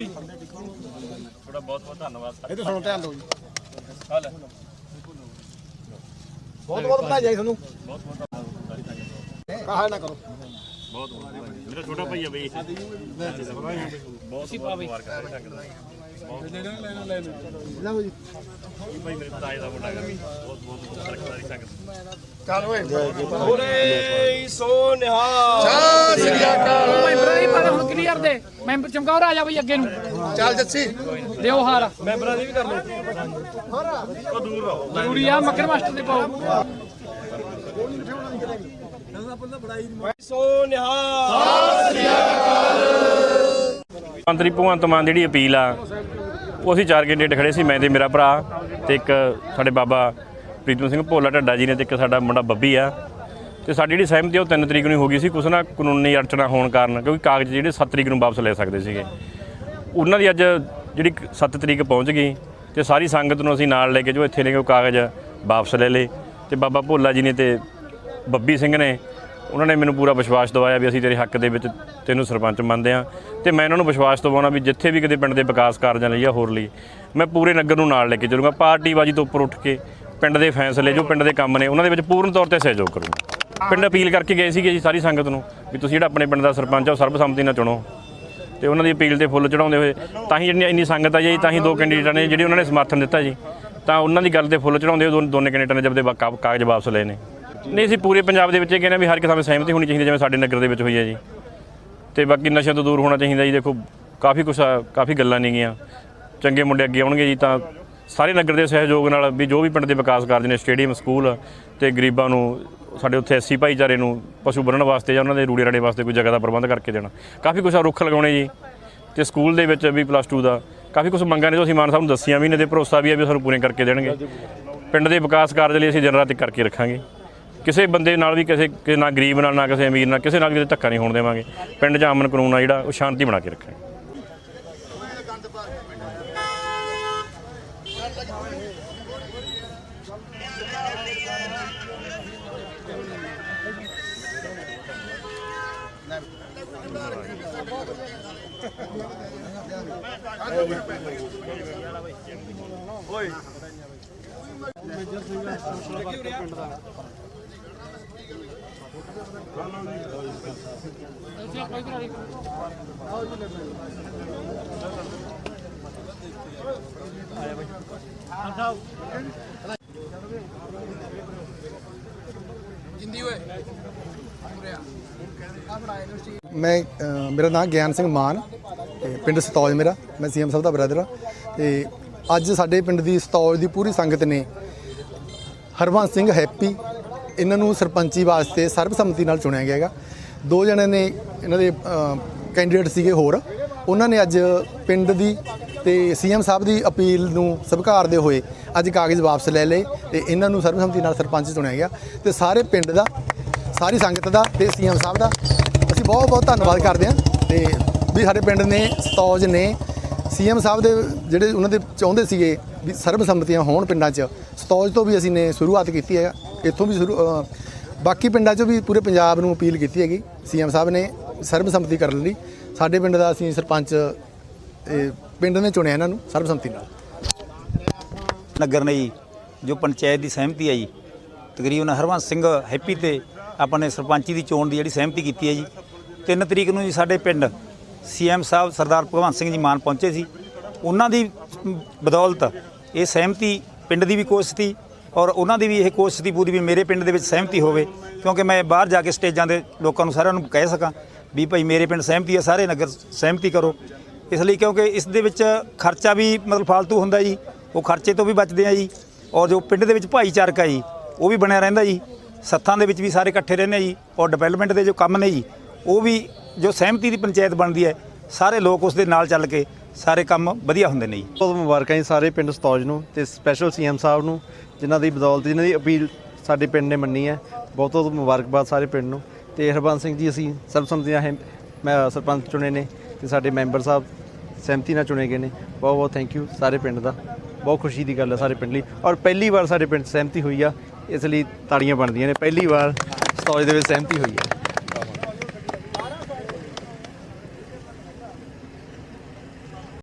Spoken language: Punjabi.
ਤੁਹਾਡਾ ਬਹੁਤ ਬਹੁਤ ਧੰਨਵਾਦ ਸਰ। ਇਹ ਤਾਂ ਸੁਣੋ ਧਿਆਨ ਦਿਓ ਜੀ। ਹੈ? ਬਹੁਤ ਬਹੁਤ ਵਧਾਈ ਜਾਈ ਤੁਹਾਨੂੰ। ਬਹੁਤ ਬਹੁਤ ਧੰਨਵਾਦ। ਕਾਹਲ ਨਾ ਕਰੋ। ਬਹੁਤ ਬਹੁਤ ਮੇਰਾ ਛੋਟਾ ਭਾਈ ਆ ਬਈ। ਬਹੁਤ ਬਹੁਤ ਮੁਬਾਰਕਾਂ। ਸਾਰੇ ਸੰਗਤ ਨੂੰ ਲਓ ਜੀ ਭਾਈ ਮੇਰੇ ਤਾਏ ਦਾ ਮੁੰਡਾ ਹੈਗਾ ਬਹੁਤ ਬਹੁਤ ਮੁਬਾਰਕਾਂ ਸੰਗਤ ਚੱਲ ਓਏ ਬੋਲੇ ਸੋ ਨਿਹਾਲ ਮੈਂਬਰ ਹੀ ਪਰ ਹੁਣ ਕਲੀਅਰ ਦੇ ਮੈਂਬਰ ਚਮਕੌਰ ਆ ਬਈ ਅੱਗੇ ਨੂੰ ਚੱਲ ਜੱਸੀ ਦਿਓ ਹਾਰ ਮੈਂਬਰਾਂ ਦੀ ਵੀ ਕਰ ਲਓ ਜ਼ਰੂਰੀ ਆ ਮੱਕਰ ਮਾਸਟਰ ਦੇ ਪਾਓ ਸੋ ਨਿਹਾਲ ਮੰਤਰੀ ਭਗਵੰਤ ਮਾਨ ਜਿਹੜੀ ਅਪੀਲ ਆ ਉਹ ਅਸੀਂ ਚਾਰ ਕੈਂਡੀਡੇਟ ਖੜੇ ਸੀ, ਮੈਂ ਤੇ ਮੇਰਾ ਭਰਾ ਤੇ ਇੱਕ ਸਾਡੇ ਬਾਬਾ ਪ੍ਰੀਤਮ ਸਿੰਘ ਭੋਲਾ ਢੱਡਾ ਜੀ ਨੇ ਤੇ ਇੱਕ ਸਾਡਾ ਮੁੰਡਾ ਬੱਬੀ ਆ। ਤੇ ਸਾਡੀ ਜਿਹੜੀ ਸਹਿਮਤੀ ਉਹ 3 ਤਰੀਕ ਨੂੰ ਹੋ ਗਈ ਸੀ, ਕੁਛ ਨਾ ਕਾਨੂੰਨੀ ਅੜਚਣਾ ਹੋਣ ਕਾਰਨ, ਕਿਉਂਕਿ ਕਾਗਜ਼ ਜਿਹੜੇ 7 ਤਰੀਕ ਨੂੰ ਵਾਪਸ ਲੈ ਸਕਦੇ ਸੀਗੇ। ਉਹਨਾਂ ਦੀ ਅੱਜ ਜਿਹੜੀ 7 ਤਰੀਕ ਪਹੁੰਚ ਗਈ ਤੇ ਸਾਰੀ ਸੰਗਤ ਨੂੰ ਅਸੀਂ ਨਾਲ ਲੈ ਕੇ ਜੋ ਇੱਥੇ ਨੇ ਉਹ ਕਾਗਜ਼ ਵਾਪਸ ਲੈ ਲਏ। ਤੇ ਬਾਬਾ ਭੋਲਾ ਜੀ ਨੇ ਤੇ ਬੱਬੀ ਸਿੰਘ ਨੇ ਉਹਨਾਂ ਨੇ ਮੈਨੂੰ ਪੂਰਾ ਵਿਸ਼ਵਾਸ ਦਿਵਾਇਆ ਵੀ ਅਸੀਂ ਤੇਰੇ ਹੱਕ ਦੇ ਵਿੱਚ ਤੈਨੂੰ ਸਰਪੰਚ ਮੰਨਦੇ ਆ ਤੇ ਮੈਂ ਉਹਨਾਂ ਨੂੰ ਵਿਸ਼ਵਾਸ ਦਿਵਾਉਣਾ ਵੀ ਜਿੱਥੇ ਵੀ ਕਿਤੇ ਪਿੰਡ ਦੇ ਵਿਕਾਸ ਕਾਰਜਾਂ ਲਈ ਜਾਂ ਹੋਰ ਲਈ, ਮੈਂ ਪੂਰੇ ਨਗਰ ਨੂੰ ਨਾਲ ਲੈ ਕੇ ਚੱਲੂੰਗਾ, ਪਾਰਟੀਬਾਜ਼ੀ ਤੋਂ ਉੱਪਰ ਉੱਠ ਕੇ ਪਿੰਡ ਦੇ ਫੈਸਲੇ, ਜੋ ਪਿੰਡ ਦੇ ਕੰਮ ਨੇ, ਉਹਨਾਂ ਦੇ ਵਿੱਚ ਪੂਰਨ ਤੌਰ ਤੇ ਸਹਿਯੋਗ ਕਰੂੰਗਾ। ਪਿੰਡ ਅਪੀਲ ਕਰਕੇ ਗਏ ਸੀਗੇ ਜੀ ਸਾਰੀ ਸੰਗਤ ਨੂੰ ਵੀ ਤੁਸੀਂ ਜਿਹੜਾ ਆਪਣੇ ਪਿੰਡ ਦਾ ਸਰਪੰਚ ਆ ਉਹ ਸਰਬਸੰਮਤੀ ਨਾਲ ਚੁਣੋ ਤੇ ਉਹਨਾਂ ਦੀ ਅਪੀਲ ਤੇ ਫੁੱਲ ਚੜਾਉਂਦੇ ਹੋਏ ਤਾਂ ਹੀ ਜਿਹੜੀ ਇੰਨੀ ਸੰਗਤ ਆ ਜੀ, ਤਾਂ ਹੀ ਦੋ ਕੈਂਡੀਡੇਟਾਂ ਨੇ ਜਿਹੜੇ ਉਹਨਾਂ ਨੇ ਸਮਰਥਨ ਦਿੱਤਾ ਜੀ। ਤਾਂ ਉਹਨਾਂ ਦੀ ਗੱਲ ਤੇ ਫੁੱਲ ਚੜਾਉਂਦੇ ਹੋਏ ਦੋਨ- ਦੋਨੇ ਕੈਂਡੀਡੇਟਾਂ ਨੇ ਜਦ ਦੇ ਕਾਗਜ਼ ਵਾਪਸ ਲਏ ਨੇ। ਨਹੀਂ, ਅਸੀਂ ਪੂਰੇ ਪੰਜਾਬ ਦੇ ਵਿੱਚ ਇਹ ਕਹਿੰਦੇ ਹਾਂ ਵੀ ਹਰ ਇੱਕ ਥਾਂ ਸਹਿਮਤੀ ਹੋਣੀ ਚਾਹੀਦੀ ਜਿਵੇਂ ਸਾਡੇ ਨਗਰ ਦੇ ਵਿੱਚ ਹੋਈ ਹੈ ਜੀ। ਤੇ ਬਾਕੀ ਨਸ਼ਿਆਂ ਤੋਂ ਦੂਰ ਹੋਣਾ ਚਾਹੀਦਾ ਜੀ, ਦੇਖੋ, ਕਾਫੀ ਕੁਛ ਆ, ਕਾਫੀ ਗੱਲਾਂ ਨੇਗੀਆਂ। ਚੰਗੇ ਮੁੰਡੇ ਅੱਗੇ ਆਉਣਗੇ ਜੀ, ਤਾਂ ਸਾਰੇ ਨਗਰ ਦੇ ਸਹਿਯੋਗ ਨਾਲ ਵੀ ਜੋ ਵੀ ਪਿੰਡ ਦੇ ਵਿਕਾਸ ਕਾਰਜ ਨੇ, ਸਟੇਡੀਅਮ, ਸਕੂਲ ਤੇ ਗਰੀਬਾਂ ਨੂੰ, ਸਾਡੇ ਉੱਥੇ ਐਸਸੀ ਭਾਈਚਾਰੇ ਨੂੰ ਪਸ਼ੂ ਬੰਨਣ ਵਾਸਤੇ ਜਾਂ ਉਹਨਾਂ ਦੇ ਰੂੜੇ ਰਾੜੇ ਵਾਸਤੇ ਕੋਈ ਜਗ੍ਹਾ ਦਾ ਪ੍ਰਬੰਧ ਕਰਕੇ ਦੇਣਾ। ਕਾਫੀ ਕੁਛ ਆ ਰੁੱਖ ਲਗਾਉਣੇ ਜੀ। ਤੇ ਸਕੂਲ ਦੇ ਵਿੱਚ ਵੀ ਪਲੱਸ 2 ਦਾ ਕਾਫੀ ਕੁਛ ਮੰਗਾਂ ਨੇ ਜੋ ਅਸੀਂ ਮਾਨ ਸਾਹਿਬ ਨੂੰ ਦੱਸੀਆਂ ਵੀ ਨੇ, ਤੇ ਭਰੋਸਾ ਵੀ ਹੈ ਵੀ ਉਹ ਸਾਨੂੰ ਪੂਰੇ ਕਰਕੇ ਦੇਣਗੇ। ਪਿੰਡ ਦੇ ਵਿਕਾਸ ਕਾਰਜ ਲਈ ਅਸੀਂ ਦਿਨ ਰਾਤ ਇੱਕ ਕਰਕੇ ਰੱਖਾਂਗੇ। ਕਿਸੇ ਬੰਦੇ ਨਾਲ ਵੀ ਕਿਸੇ ਕਿਸੇ ਨਾ ਗਰੀਬ ਨਾਲ, ਨਾ ਕਿਸੇ ਅਮੀਰ ਨਾਲ, ਕਿਸੇ ਨਾਲ ਵੀ ਧੱਕਾ ਨਹੀਂ ਹੋਣ ਦੇਵਾਂਗੇ। ਪਿੰਡ 'ਚ ਅਮਨ ਕਾਨੂੰਨ ਆ ਜਿਹੜਾ, ਉਹ ਸ਼ਾਂਤੀ ਬਣਾ ਕੇ ਰੱਖਾਂਗੇ ਮੈਂ ਅ, ਮੇਰਾ ਨਾਮ ਗਿਆਨ ਸਿੰਘ ਮਾਨ ਤੇ ਪਿੰਡ ਸਤੌਜ ਮੇਰਾ। ਮੈਂ ਸੀਐਮ ਸਾਹਿਬ ਦਾ ਬ੍ਰਦਰ ਆ ਤੇ ਅੱਜ ਸਾਡੇ ਪਿੰਡ ਦੀ ਸਤੌਜ ਦੀ ਪੂਰੀ ਸੰਗਤ ਨੇ ਹਰਵੰਸ ਸਿੰਘ ਹੈਪੀ ਇਹਨਾਂ ਨੂੰ ਸਰਪੰਚੀ ਵਾਸਤੇ ਸਰਬਸੰਮਤੀ ਨਾਲ ਚੁਣਿਆ ਗਿਆ ਹੈਗਾ। ਦੋ ਜਣੇ ਨੇ ਇਹਨਾਂ ਦੇ ਕੈਂਡੀਡੇਟ ਸੀਗੇ ਹੋਰ। ਉਹਨਾਂ ਨੇ ਅੱਜ ਪਿੰਡ ਦੀ ਤੇ ਸੀਐਮ ਸਾਹਿਬ ਦੀ ਅਪੀਲ ਨੂੰ ਸਵੀਕਾਰਦੇ ਹੋਏ ਅੱਜ ਕਾਗਜ਼ ਵਾਪਸ ਲੈ ਲਏ ਤੇ ਇਹਨਾਂ ਨੂੰ ਸਰਬਸੰਮਤੀ ਨਾਲ ਸਰਪੰਚ ਚੁਣਿਆ ਗਿਆ। ਤੇ ਸਾਰੇ ਪਿੰਡ ਦਾ, ਸਾਰੀ ਸੰਗਤ ਦਾ ਤੇ ਸੀਐਮ ਸਾਹਿਬ ਦਾ ਅਸੀਂ ਬਹੁਤ ਬਹੁਤ ਧੰਨਵਾਦ ਕਰਦੇ ਹਾਂ। ਤੇ ਵੀ ਸਾਡੇ ਪਿੰਡ ਨੇ, ਸਤੌਜ ਨੇ ਸੀਐਮ ਸਾਹਿਬ ਦੇ ਜਿਹੜੇ ਉਹਨਾਂ ਦੇ ਚਾਹੁੰਦੇ ਸੀਗੇ ਵੀ ਸਰਬਸੰਮਤੀਆਂ ਹੋਣ ਪਿੰਡਾਂ 'ਚ, ਸਤੌਜ ਤੋਂ ਵੀ ਅਸੀਂ ਨੇ ਸ਼ੁਰੂਆਤ ਕੀਤੀ ਹੈ। ਇੱਥੋਂ ਵੀ ਸ਼ੁਰੂ ਅ, ਬਾਕੀ ਪਿੰਡਾਂ 'ਚੋਂ ਵੀ ਪੂਰੇ ਪੰਜਾਬ ਨੂੰ ਅਪੀਲ ਕੀਤੀ ਹੈਗੀ। ਸੀਐਮ ਸਾਹਿਬ ਨੇ ਸਰਬਸੰਮਤੀ ਕਰਨ ਲਈ। ਸਾਡੇ ਪਿੰਡ ਦਾ ਅਸੀਂ ਸਰਪੰਚ ਇਹ ਪਿੰਡ ਨੇ ਚੁਣਿਆ ਇਹਨਾਂ ਨੂੰ ਸਰਬਸੰਮਤੀ ਨਾਲ। ਨਗਰ ਨੇ ਜੀ ਜੋ ਪੰਚਾਇਤ ਦੀ ਸਹਿਮਤੀ ਹੈ ਜੀ ਤਕਰੀਬਨ ਹਰਵੰਸ ਸਿੰਘ ਹੈਪੀ ਤੇ ਆਪਾਂ ਨੇ ਸਰਪੰਚੀ ਦੀ ਚੋਣ ਦੀ ਜਿਹੜੀ ਸਹਿਮਤੀ ਕੀਤੀ ਹੈ ਜੀ। 3 ਤਰੀਕ ਨੂੰ ਜੀ ਸਾਡੇ ਪਿੰਡ ਸੀਐਮ ਸਾਹਿਬ ਸਰਦਾਰ ਭਗਵੰਤ ਸਿੰਘ ਜੀ ਮਾਨ ਪਹੁੰਚੇ ਸੀ। ਉਹਨਾਂ ਦੀ ਬਦੌਲਤ ਇਹ ਸਹਿਮਤੀ ਪਿੰਡ ਦੀ ਵੀ ਕੋਸ਼ਿਸ਼ ਸੀ ਔਰ ਉਹਨਾਂ ਦੀ ਵੀ ਇਹ ਕੋਸ਼ਿਸ਼ ਦੀ ਪੂਰੀ ਵੀ ਮੇਰੇ ਪਿੰਡ ਦੇ ਵਿੱਚ ਸਹਿਮਤੀ ਹੋਵੇ, ਕਿਉਂਕਿ ਮੈਂ ਬਾਹਰ ਜਾ ਕੇ ਸਟੇਜਾਂ ਦੇ ਲੋਕਾਂ ਨੂੰ ਸਾਰਿਆਂ ਨੂੰ ਕਹਿ ਸਕਾਂ ਵੀ ਭਾਈ ਮੇਰੇ ਪਿੰਡ ਸਹਿਮਤੀ ਹੈ, ਸਾਰੇ ਨਗਰ ਸਹਿਮਤੀ ਕਰੋ। ਇਸ ਲਈ ਕਿਉਂਕਿ ਇਸ ਦੇ ਵਿੱਚ ਖਰਚਾ ਵੀ ਮਤਲਬ ਫालतू ਹੁੰਦਾ ਜੀ, ਉਹ ਖਰਚੇ ਤੋਂ ਵੀ ਬਚਦੇ ਆ ਜੀ। ਔਰ ਜੋ ਪਿੰਡ ਦੇ ਵਿੱਚ ਭਾਈਚਾਰਕ ਹੈ ਜੀ, ਉਹ ਵੀ ਬਣਿਆ ਰਹਿੰਦਾ ਜੀ। ਸੱਥਾਂ ਦੇ ਵਿੱਚ ਵੀ ਸਾਰੇ ਇਕੱਠੇ ਰਹਿੰਦੇ ਆ ਜੀ, ਔਰ ਡਿਵੈਲਪਮੈਂਟ ਦੇ ਜੋ ਕੰਮ ਨੇ ਜੀ, ਉਹ ਵੀ ਜੋ ਸਹਿਮਤੀ ਦੀ ਪੰਚਾਇਤ ਬਣਦੀ ਹੈ, ਸਾਰੇ ਲੋਕ ਉਸ ਦੇ ਨਾਲ ਚੱਲ ਕੇ ਸਾਰੇ ਕੰਮ ਵਧੀਆ ਹੁੰਦੇ ਨੇ ਜੀ। ਬਹੁਤ ਮੁਬਾਰਕਾਂ ਜੀ ਸਾਰੇ ਪਿੰਡ ਸਤੌਜ ਨੂੰ ਤੇ ਸਪੈਸ਼ਲ ਸੀਐਮ ਸਾਹਿਬ ਨੂੰ, ਜਿਨ੍ਹਾਂ ਦੀ ਬਦੌਲਤ, ਜਿਨ੍ਹਾਂ ਦੀ ਅਪੀਲ ਸਾਡੇ ਪਿੰਡ ਨੇ ਮੰਨੀ ਹੈ। ਬਹੁਤ ਬਹੁਤ ਮੁਬਾਰਕਬਾਦ ਸਾਰੇ ਪਿੰਡ ਨੂੰ। ਤੇ ਹਰਬੰਸ ਸਿੰਘ ਜੀ, ਅਸੀਂ ਸਰਬਸੰਮਤੀ ਨਾਲ ਹੈ- ਮੈਂ ਸਰਪੰਚ ਚੁਣੇ ਨੇ ਤੇ ਸਾਡੇ ਮੈਂਬਰ ਸਾਹਿਬ ਸਹਿਮਤੀ ਨਾਲ ਚੁਣੇ ਗਏ ਨੇ। ਬਹੁਤ ਬਹੁਤ ਥੈਂਕ ਯੂ ਸਾਰੇ ਪਿੰਡ ਦਾ। ਬਹੁਤ ਖੁਸ਼ੀ ਦੀ ਗੱਲ ਹੈ ਸਾਰੇ ਪਿੰਡ ਲਈ। ਔਰ ਪਹਿਲੀ ਵਾਰ ਸਾਡੇ ਪਿੰਡ 'ਚ ਸਹਿਮਤੀ ਹੋਈ ਆ। ਇਸ ਲਈ ਤਾੜੀਆਂ ਬਣਦੀਆਂ ਨੇ। ਪਹਿਲੀ ਵਾਰ ਸਤੌਜ ਦੇ ਵਿੱਚ ਸਹਿਮਤੀ ਹੋਈ ਆ।